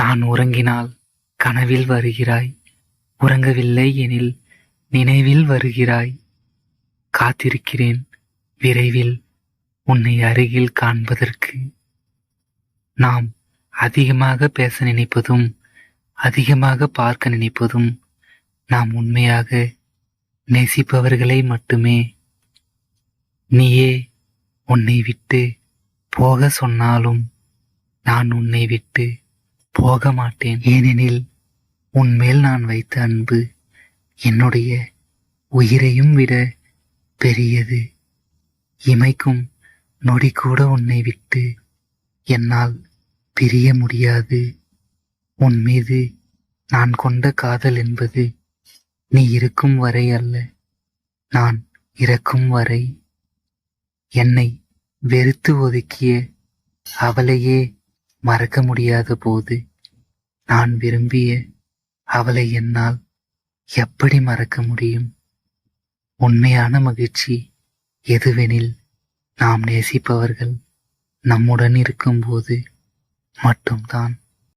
நான் உறங்கினால் கனவில் வருகிறாய். உறங்கவில்லை எனில் நினைவில் வருகிறாய். காத்திருக்கிறேன் விரைவில் உன்னை அருகில் காண்பதற்கு. நாம் அதிகமாக பேச நினைப்பதும் அதிகமாக பார்க்க நினைப்பதும் நாம் உண்மையாக நேசிப்பவர்களை மட்டுமே. நீயே உன்னை விட்டு போக சொன்னாலும் நான் உன்னை விட்டு போக மாட்டேன் ஏனெனில் உன்மேல் நான் வைத்த அன்பு என்னுடைய உயிரையும் விட பெரியது. இமைக்கும் நொடி கூட உன்னை விட்டு என்னால் பிரிய முடியாது. உன் மீது நான் கொண்ட காதல் என்பது நீ இருக்கும் வரை அல்ல நான் இறக்கும் வரை. என்னை வெறுத்து ஒதுக்கிய அவளையே மறக்க முடியாத போது நான் விரும்பிய அவளை என்னால் எப்படி மறக்க முடியும்? உண்மையான மகிழ்ச்சி எதுவெனில் நாம் நேசிப்பவர்கள் நம்முடன் இருக்கும்போது மட்டும்தான்.